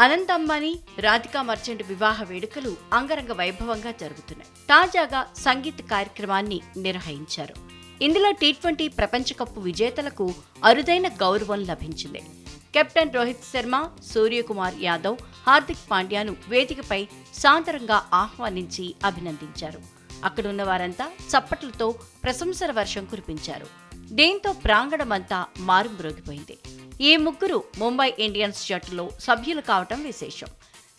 Anant Ambani Radhika merchant వివాహ వేడుకలు అంగరంగ వైభవంగా జరుగుతున్నాయి. తాజాగా సంగీత్ కార్యక్రమాన్ని నిర్వహించారు. ఇందులో టీ ట్వంటీ ప్రపంచకప్ విజేతలకు అరుదైన గౌరవం లభించింది. కెప్టెన్ రోహిత్ శర్మ సూర్యకుమార్ యాదవ్ హార్దిక్ పాండ్యాను వేదికపై సాంతరంగా ఆహ్వానించి అభినందించారు. అక్కడున్న వారంతా చప్పట్లతో ప్రశంసల వర్షం కురిపించారు. దీంతో ప్రాంగణమంతా మారుమ్రోగిపోయింది. ఈ ముగ్గురు ముంబై ఇండియన్స్ జట్టులో సభ్యులు కావటం విశేషం.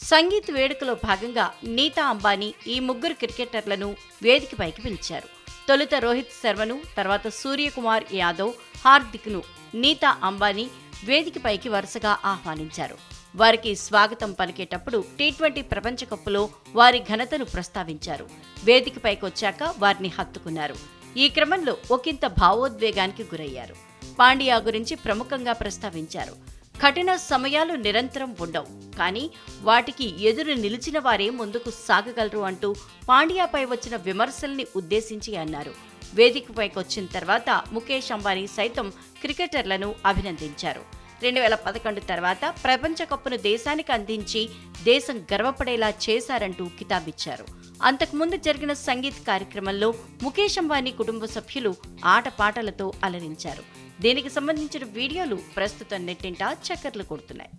సంగీత్ వేడుకలో భాగంగా నీతా అంబానీ ఈ ముగ్గురు క్రికెటర్లను వేదికపైకి పిలిచారు. తొలుత రోహిత్ శర్మను తర్వాత సూర్యకుమార్ యాదవ్ హార్దిక్ను నీతా అంబానీ వేదికపైకి వరుసగా ఆహ్వానించారు. వారికి స్వాగతం పలికేటప్పుడు టీ ట్వంటీ ప్రపంచ కప్పులో వారి ఘనతను ప్రస్తావించారు. వేదికపైకి వచ్చాక వారిని హత్తుకున్నారు. ఈ క్రమంలో ఒకంత భావోద్వేగానికి గురయ్యారు. పాండ్యా గురించి ప్రముఖంగా ప్రస్తావించారు. కఠిన సమయాలు నిరంతరం ఉండవు. కానీ వాటికి ఎదురు నిలిచిన వారే ముందుకు సాగగలరు అంటూ పాండ్యాపై వచ్చిన విమర్శల్ని ఉద్దేశించి అన్నారు. వేదికపైకి వచ్చిన తర్వాత ముఖేష్ అంబానీ సైతం క్రికెటర్లను అభినందించారు. రెండు వేల పదకొండు తర్వాత ప్రపంచ కప్పును దేశానికి అందించి దేశం గర్వపడేలా చేశారంటూ కితాబిచ్చారు. అంతకుముందు జరిగిన సంగీత్ కార్యక్రమంలో ముఖేష్ అంబానీ కుటుంబ సభ్యులు ఆటపాటలతో అలరించారు. దీనికి సంబంధించిన వీడియోలు ప్రస్తుతం నెట్టింట చక్కర్లు కొడుతున్నాయి.